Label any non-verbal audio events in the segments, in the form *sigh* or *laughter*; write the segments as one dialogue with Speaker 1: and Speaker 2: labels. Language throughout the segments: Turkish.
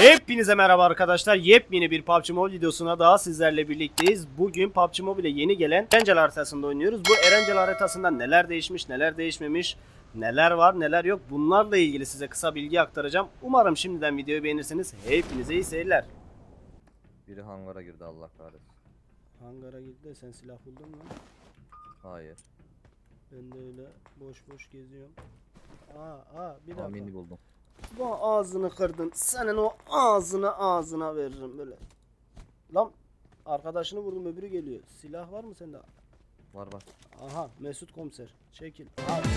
Speaker 1: Hepinize merhaba arkadaşlar. Yepyeni bir PUBG Mobile videosuna daha sizlerle birlikteyiz. Bugün PUBG Mobile'e yeni gelen Erencel haritasında oynuyoruz. Bu Erencel haritasında neler değişmiş, neler değişmemiş, neler var, neler yok bunlarla ilgili size kısa bilgi aktaracağım. Umarım şimdiden videoyu beğenirsiniz. Hepinize iyi seyirler.
Speaker 2: Biri hangara girdi Allah kahretsin.
Speaker 1: Hangara gitti de sen silah buldun mu?
Speaker 2: Hayır.
Speaker 1: Ben de öyle boş boş geziyorum. Aa, aa bir
Speaker 2: Aa,
Speaker 1: dakika.
Speaker 2: mini buldum.
Speaker 1: Bu ağzını kırdın. Senin o ağzına ağzına veririm böyle. Lan arkadaşını vurdum öbürü geliyor. Silah var mı sende?
Speaker 2: Var var.
Speaker 1: Aha Mesut komiser. Çekil. Köşede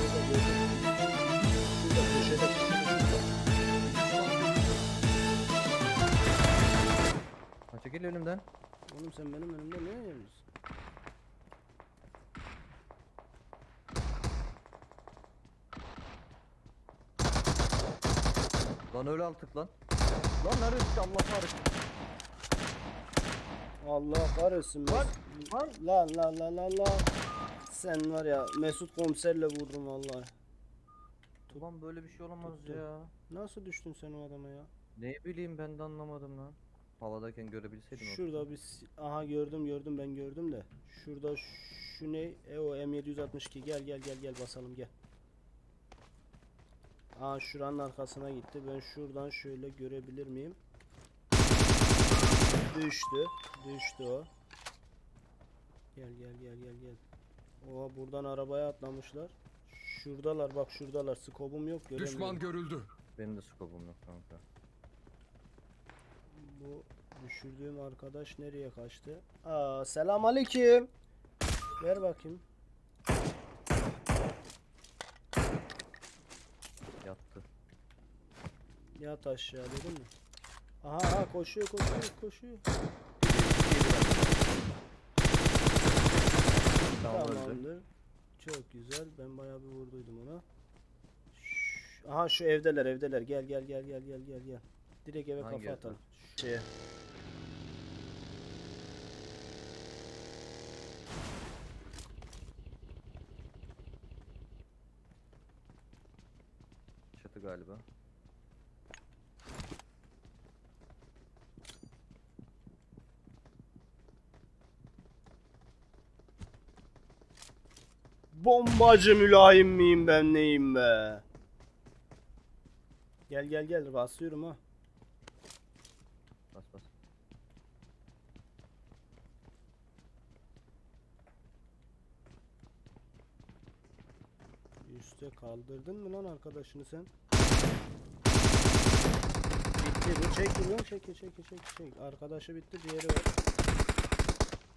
Speaker 1: köşede.
Speaker 2: Ha çekil önümden.
Speaker 1: Oğlum sen benim önümde ne yapıyorsun?
Speaker 2: Lan öyle altık lan. Lan neresi Allah kahretsin.
Speaker 1: Allah kahretsin. Lan lan lan lan lan lan. Sen var ya Mesut komiserle vurdum vallahi.
Speaker 2: Ulan böyle bir şey olamaz
Speaker 1: Tuttu.
Speaker 2: ya.
Speaker 1: Nasıl düştün sen o adama ya?
Speaker 2: Ne bileyim ben de anlamadım lan. Havadayken görebilseydim. o
Speaker 1: Şurada si- aha gördüm gördüm ben gördüm de. Şurada şu ne? E o M762 gel gel gel gel basalım gel. Aa şuranın arkasına gitti. Ben şuradan şöyle görebilir miyim? Düştü. Düştü o. Gel gel gel gel gel. Oha buradan arabaya atlamışlar. Şuradalar bak şuradalar. Skobum yok göremiyorum.
Speaker 3: Düşman görüldü.
Speaker 2: Benim de skopum yok kanka.
Speaker 1: Bu düşürdüğüm arkadaş nereye kaçtı? Aa selam aleyküm. Ver bakayım. Yat aşağı dedim mi? Aha, aha koşuyor koşuyor koşuyor.
Speaker 2: Tamam.
Speaker 1: Tamamdır. Çok güzel. Ben bayağı bir vurduydum ona. Aha şu evdeler evdeler. Gel gel gel gel gel gel gel. Direkt eve
Speaker 2: Hangi
Speaker 1: kafa
Speaker 2: evde?
Speaker 1: atalım. Şeye.
Speaker 2: Çatı galiba.
Speaker 1: Bombacı mülayim miyim ben neyim be? Gel gel gel basıyorum ha.
Speaker 2: Bas bas.
Speaker 1: Üste kaldırdın mı lan arkadaşını sen? Bitti bu çek bunu çek çek çek çek çek. Arkadaşı bitti diğeri var.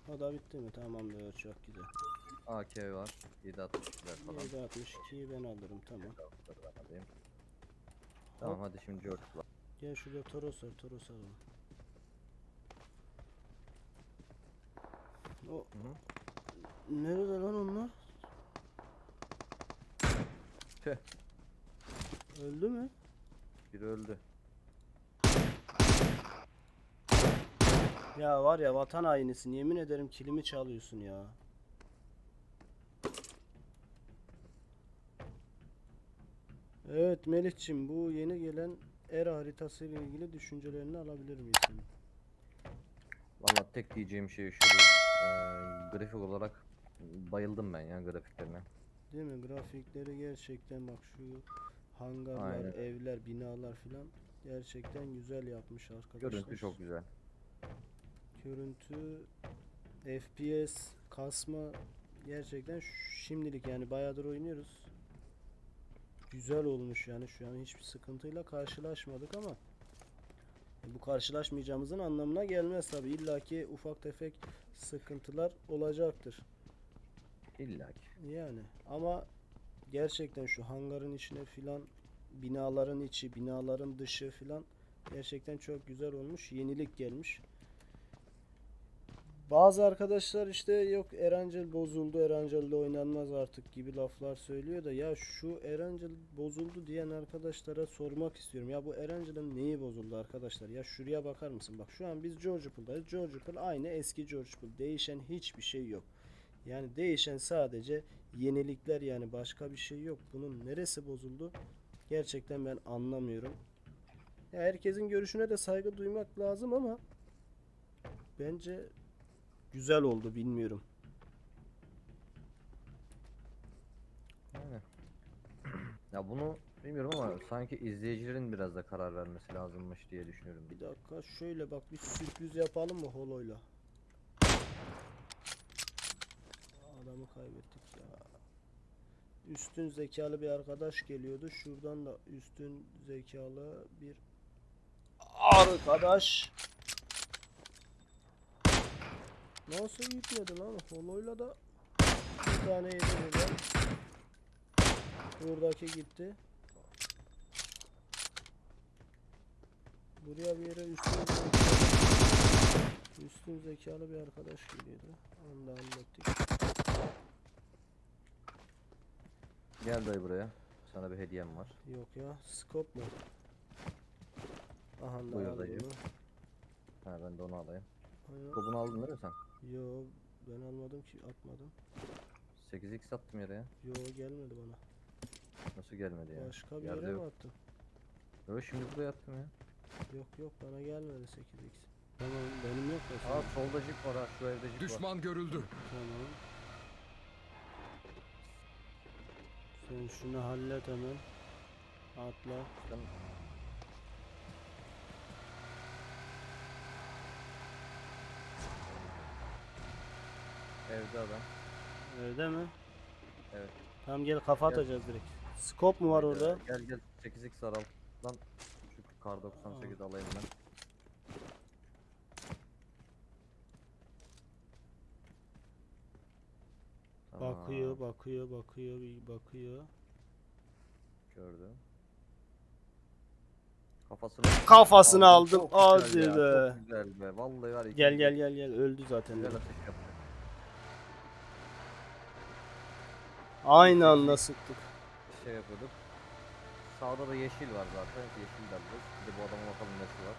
Speaker 1: O da bitti mi? Tamamdır çok güzel.
Speaker 2: AK var. 7.62'ler falan.
Speaker 1: 762'yi ben alırım tamam.
Speaker 2: Ben alayım. Tamam hadi şimdi George var.
Speaker 1: Gel şurada Toros var Toros alalım. O
Speaker 2: Hı hı.
Speaker 1: nerede lan onlar?
Speaker 2: Tüh.
Speaker 1: Öldü mü?
Speaker 2: Biri öldü.
Speaker 1: Ya var ya vatan hainisin yemin ederim kilimi çalıyorsun ya. Evet Melih'cim bu yeni gelen era haritası ile ilgili düşüncelerini alabilir miyiz senin?
Speaker 2: Valla tek diyeceğim şey şudur. Ee, grafik olarak bayıldım ben ya grafiklerine.
Speaker 1: Değil mi? Grafikleri gerçekten bak şu hangarlar,
Speaker 2: Aynen.
Speaker 1: evler, binalar filan gerçekten güzel yapmış arkadaşlar.
Speaker 2: Görüntü çok güzel.
Speaker 1: Görüntü, FPS, kasma gerçekten şimdilik yani bayağıdır oynuyoruz. Güzel olmuş yani şu an hiçbir sıkıntıyla karşılaşmadık ama bu karşılaşmayacağımızın anlamına gelmez tabi illaki ufak tefek sıkıntılar olacaktır.
Speaker 2: İlla ki.
Speaker 1: Yani ama gerçekten şu hangarın içine filan binaların içi, binaların dışı filan gerçekten çok güzel olmuş. Yenilik gelmiş. Bazı arkadaşlar işte yok Erencil bozuldu, Erencel'de oynanmaz artık gibi laflar söylüyor da ya şu Erencil bozuldu diyen arkadaşlara sormak istiyorum. Ya bu Erencel'in neyi bozuldu arkadaşlar? Ya şuraya bakar mısın? Bak şu an biz George Pool'dayız. George Pool aynı eski George Pool. Değişen hiçbir şey yok. Yani değişen sadece yenilikler yani başka bir şey yok. Bunun neresi bozuldu? Gerçekten ben anlamıyorum. Ya herkesin görüşüne de saygı duymak lazım ama bence güzel oldu bilmiyorum.
Speaker 2: Yani. *clears throat* ya bunu bilmiyorum ama sanki izleyicilerin biraz da karar vermesi lazımmış diye düşünüyorum.
Speaker 1: Bir dakika şöyle bak bir sürpriz yapalım mı holoyla? Adamı kaybettik ya. Üstün zekalı bir arkadaş geliyordu. Şuradan da üstün zekalı bir arkadaş. Nasıl gitmedi lan? Holoyla da bir tane yedi buradan. Buradaki gitti. Buraya bir yere üstün üstün zekalı bir arkadaş geliyordu. Onu da hallettik.
Speaker 2: Gel dayı buraya. Sana bir hediyem var.
Speaker 1: Yok ya, scope mu? Aha da
Speaker 2: Buyur dayı. Ha ben de onu alayım. Topunu aldın değil mi sen?
Speaker 1: Yo, ben almadım ki, atmadım.
Speaker 2: 8x attım yere ya.
Speaker 1: Yo, gelmedi bana.
Speaker 2: Nasıl gelmedi ya?
Speaker 1: Başka bir
Speaker 2: Yerde
Speaker 1: yere mi
Speaker 2: yok.
Speaker 1: attın?
Speaker 2: Yo şimdi buraya attım ya.
Speaker 1: Yok yok, bana gelmedi 8x. Tamam, benim yok da
Speaker 2: Aa solda jip var ha şu evde jip var.
Speaker 3: Düşman görüldü.
Speaker 1: Tamam. Sen şunu hallet hemen. Atla.
Speaker 2: Sen... Evde adam.
Speaker 1: Öyle mi?
Speaker 2: Evet.
Speaker 1: Tamam gel kafa
Speaker 2: Gel.
Speaker 1: atacağız direkt. Scope mu var orada?
Speaker 2: Gel gel 8x var al. Lan şu kar 98 alayım ben. Tamam,
Speaker 1: Bakıyor, bakıyor, bakıyor, bir bakıyor.
Speaker 2: Gördüm. Kafasını
Speaker 1: Kafasını aldım.
Speaker 2: Çok
Speaker 1: Hadi
Speaker 2: güzel ya,
Speaker 1: be.
Speaker 2: Çok güzel be. Vallahi var.
Speaker 1: Gel gel gel gel öldü zaten.
Speaker 2: Güzel yaptı.
Speaker 1: Aynı anda sıktık.
Speaker 2: Şey yapıyorduk. Sağda da yeşil var zaten. Yeşil de alırız. Bir de bu adama bakalım nesi var.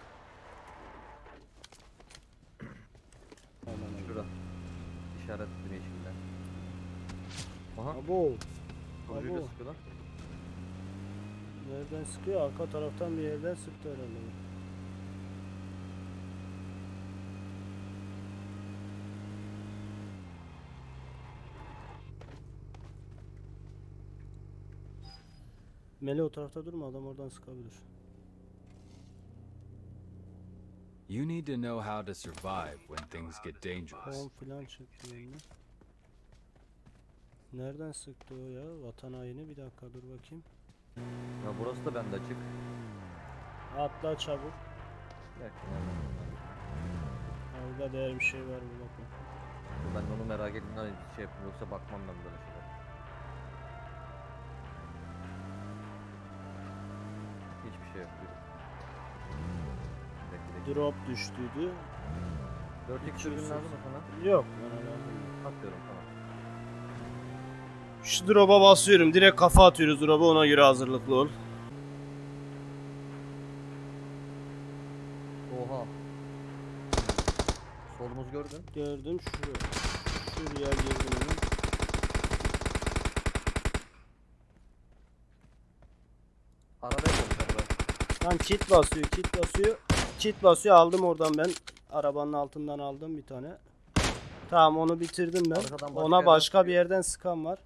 Speaker 2: Şurada. İşaretli yeşilden. Aha.
Speaker 1: Abo. Abo.
Speaker 2: sıkıyor lan.
Speaker 1: Nereden sıkıyor? Arka taraftan bir yerden sıktı herhalde. Mele o tarafta durma adam oradan sıkabilir.
Speaker 3: You need to know how to survive when things get dangerous.
Speaker 1: Home filan önüne. Nereden sıktı o ya? Vatan haini. Bir dakika dur bakayım.
Speaker 2: Ya burası da bende açık.
Speaker 1: Atla çabuk.
Speaker 2: Bir dakika?
Speaker 1: Orada değer bir şey var mı.
Speaker 2: Dur, Ben onu merak ettim. Hani şey yapayım yoksa bakmam ben böyle.
Speaker 1: Drop düştüydü.
Speaker 2: 4x sürgün lazım mı sana?
Speaker 1: Yok bana lazım.
Speaker 2: Atıyorum tamam.
Speaker 1: Şu drop'a basıyorum. Direkt kafa atıyoruz drop'a ona göre hazırlıklı ol.
Speaker 2: Oha. Solumuz gördün.
Speaker 1: Gördüm şu. Şuraya girdim hemen.
Speaker 2: Arabaya araba.
Speaker 1: Tam kit basıyor, kit basıyor. Kit basıyor aldım oradan ben. Arabanın altından aldım bir tane. Tamam onu bitirdim ben.
Speaker 2: Arkadan başka
Speaker 1: Ona
Speaker 2: yerden
Speaker 1: başka bir
Speaker 2: sıkıyor.
Speaker 1: yerden sıkan var.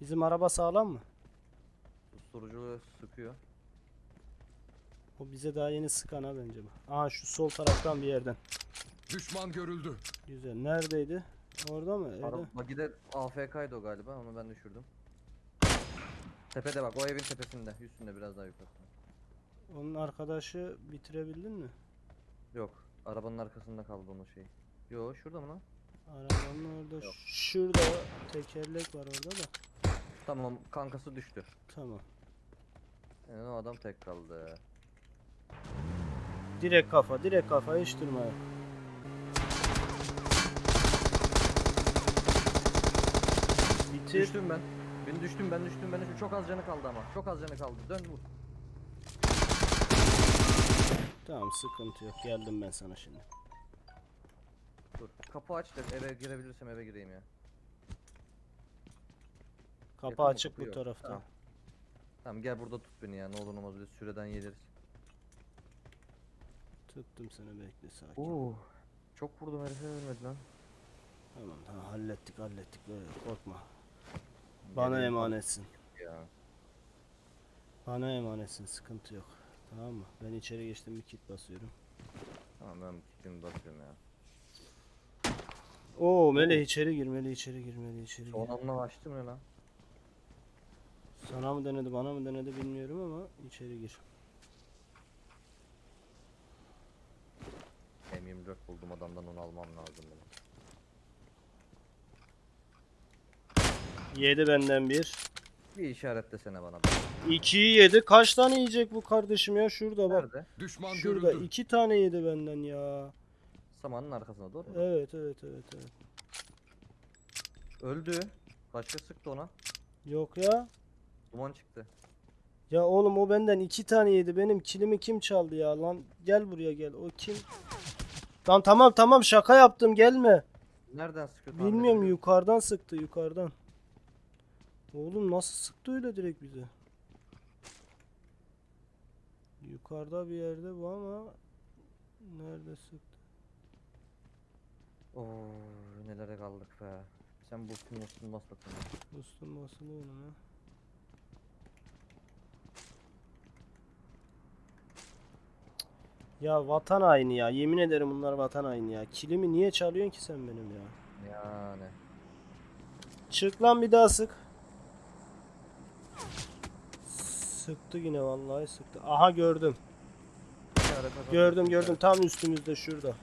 Speaker 1: Bizim araba sağlam mı?
Speaker 2: Susturucu sıkıyor.
Speaker 1: O bize daha yeni sıkan ha bence bu. Aha şu sol taraftan bir yerden.
Speaker 3: Düşman görüldü.
Speaker 1: Güzel. Neredeydi? Orada mı? Evde.
Speaker 2: Araba Bagide AFK'ydı o galiba onu ben düşürdüm. Tepede bak o evin tepesinde. Üstünde biraz daha yukarısında.
Speaker 1: Onun arkadaşı bitirebildin mi?
Speaker 2: Yok. Arabanın arkasında kaldı onun şeyi. Yo şurada mı lan?
Speaker 1: Arabanın orada
Speaker 2: Yok.
Speaker 1: şurada tekerlek var orada da.
Speaker 2: Tamam kankası düştü.
Speaker 1: Tamam.
Speaker 2: Yani o adam tek kaldı.
Speaker 1: Direkt kafa, direkt kafa hiç durma. yok. Bitir.
Speaker 2: Düştüm ben. Ben düştüm ben düştüm ben düştüm. Çok az canı kaldı ama. Çok az canı kaldı. Dön vur.
Speaker 1: Tamam sıkıntı yok. Geldim ben sana şimdi.
Speaker 2: Dur. Kapı aç da eve girebilirsem eve gireyim ya.
Speaker 1: Kapı
Speaker 2: Yakın mı?
Speaker 1: açık
Speaker 2: Kapı
Speaker 1: bu
Speaker 2: yok.
Speaker 1: tarafta.
Speaker 2: Tamam. Tamam gel burada tut beni ya. Ne olur ne olmaz biz süreden geliriz.
Speaker 1: Tuttum seni bekle sakin.
Speaker 2: Oo. Çok vurdum herife ölmedi lan.
Speaker 1: Tamam tamam hallettik hallettik böyle korkma. Bana emanetsin.
Speaker 2: Ya.
Speaker 1: Bana emanetsin sıkıntı yok. Tamam mı? Ben içeri geçtim bir kit basıyorum.
Speaker 2: Tamam ben kitimi basıyorum ya.
Speaker 1: Oo Melih içeri gir Melih içeri gir Melih içeri gir.
Speaker 2: Son anda açtım ne lan?
Speaker 1: Sana mı denedi bana mı denedi bilmiyorum ama içeri gir.
Speaker 2: M24 buldum adamdan onu almam lazım benim.
Speaker 1: Yedi benden bir.
Speaker 2: Bir işaretlesene bana.
Speaker 1: İkiyi yedi. Kaç tane yiyecek bu kardeşim ya? Şurada bak.
Speaker 2: Nerede?
Speaker 3: Düşman
Speaker 1: Şurada
Speaker 3: görüldü.
Speaker 1: iki tane yedi benden ya.
Speaker 2: Samanın arkasına doğru mu?
Speaker 1: Evet evet evet evet.
Speaker 2: Öldü. Başka sıktı ona.
Speaker 1: Yok ya.
Speaker 2: Duman çıktı.
Speaker 1: Ya oğlum o benden iki tane yedi. Benim kilimi kim çaldı ya lan? Gel buraya gel. O kim? Lan tamam tamam şaka yaptım gelme.
Speaker 2: Nereden sıkıyor?
Speaker 1: Bilmiyorum yukarıdan sıktı yukarıdan. Oğlum nasıl sıktı öyle direkt bize? Yukarıda bir yerde bu ama nerede sıktı?
Speaker 2: Oo, nelere kaldık be. Sen bu üstünü üstünü bas bakayım.
Speaker 1: Üstüm basılı onun ha. Ya vatan haini ya. Yemin ederim bunlar vatan haini ya. Kilimi niye çalıyorsun ki sen benim ya?
Speaker 2: Yani.
Speaker 1: Çık lan bir daha sık. Sıktı yine vallahi sıktı. Aha gördüm. Gördüm gördüm tam üstümüzde şurada.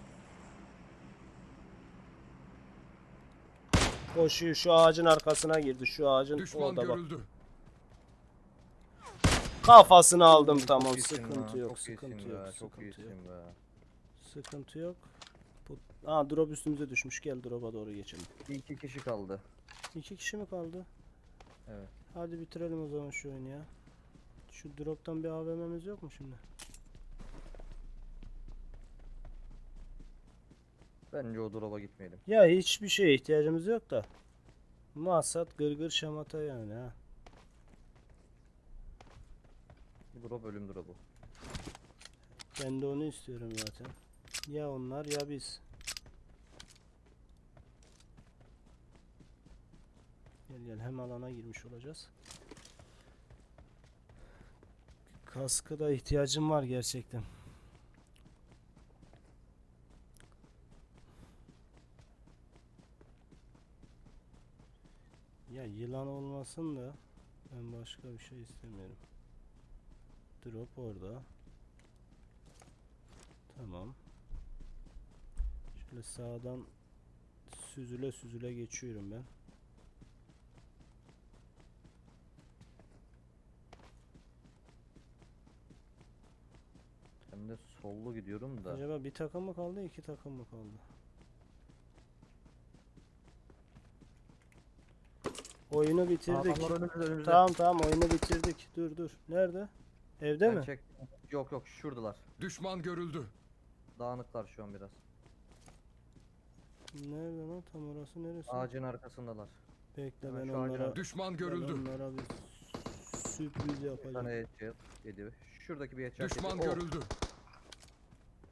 Speaker 1: Koşuyor şu ağacın arkasına girdi. Şu ağacın
Speaker 3: Düşman
Speaker 1: orada bak.
Speaker 3: görüldü.
Speaker 1: Kafasını aldım tamam sıkıntı
Speaker 2: be,
Speaker 1: yok sıkıntı yok
Speaker 2: be,
Speaker 1: sıkıntı yok. Sıkıntı yok. Bu... Aa drop üstümüze düşmüş gel drop'a doğru geçelim.
Speaker 2: İki kişi kaldı.
Speaker 1: İki kişi mi kaldı?
Speaker 2: Evet.
Speaker 1: Hadi bitirelim o zaman şu oyunu ya. Şu drop'tan bir AVM'miz yok mu şimdi?
Speaker 2: Bence o drop'a gitmeyelim.
Speaker 1: Ya hiçbir şeye ihtiyacımız yok da. Maksat gırgır şamata yani ha.
Speaker 2: Drop ölüm drop'u.
Speaker 1: Ben de onu istiyorum zaten. Ya onlar ya biz. Gel hem alana girmiş olacağız. Kaskı da ihtiyacım var gerçekten. Ya yılan olmasın da ben başka bir şey istemiyorum. Drop orada. Tamam. Şöyle sağdan süzüle süzüle geçiyorum ben.
Speaker 2: De sollu gidiyorum da.
Speaker 1: Acaba bir takım mı kaldı, iki takım mı kaldı? Oyunu bitirdik.
Speaker 2: Adamlar önümüzde önümüzde.
Speaker 1: Tamam tamam oyunu bitirdik. Dur dur. Nerede? Evde
Speaker 2: Ben
Speaker 1: mi?
Speaker 2: çektim. Yok yok şuradalar.
Speaker 3: Düşman görüldü.
Speaker 2: Dağınıklar şu an biraz.
Speaker 1: Nerede lan tam orası neresi?
Speaker 2: Ağacın arkasındalar.
Speaker 1: Bekle ben
Speaker 2: şu ağacın
Speaker 1: onlara,
Speaker 3: Düşman
Speaker 1: ben
Speaker 3: görüldü.
Speaker 1: onlara bir sürpriz
Speaker 2: Bir
Speaker 1: yapacağım.
Speaker 2: tane headshot yedi. Şuradaki bir headshot
Speaker 3: Düşman
Speaker 2: yedi. Oh,
Speaker 3: görüldü.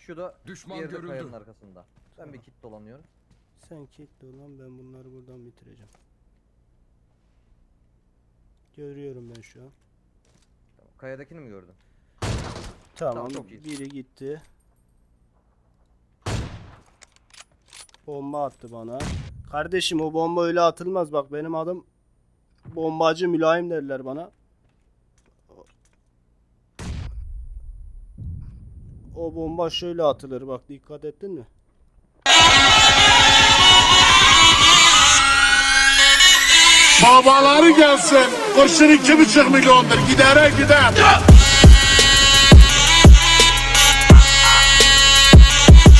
Speaker 2: Şu da
Speaker 3: Düşman
Speaker 2: diğeri de
Speaker 3: görüldü.
Speaker 2: kayanın arkasında. Ben bir kit dolanıyorum.
Speaker 1: Sen kilitli ol lan ben bunları buradan bitireceğim. Görüyorum ben şu an.
Speaker 2: Tamam. Kayadakini mi gördün?
Speaker 1: Tamam,
Speaker 2: çok iyi.
Speaker 1: biri gitti. Bomba attı bana. Kardeşim o bomba öyle atılmaz bak benim adım bombacı mülayim derler bana. O bomba şöyle atılır bak dikkat ettin mi?
Speaker 4: Babaları gelsin. Kurşun iki buçuk milyondur. Gidere gider.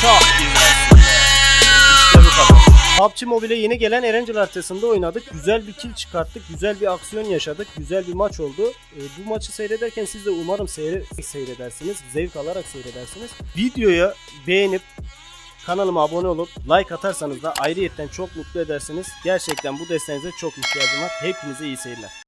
Speaker 1: Çok PUBG Mobile yeni gelen Erencil haritasında oynadık. Güzel bir kill çıkarttık. Güzel bir aksiyon yaşadık. Güzel bir maç oldu. Ee, bu maçı seyrederken siz de umarım seyre seyredersiniz. Zevk alarak seyredersiniz. Videoyu beğenip kanalıma abone olup like atarsanız da ayrıyetten çok mutlu edersiniz. Gerçekten bu desteğinize çok ihtiyacım var. Hepinize iyi seyirler.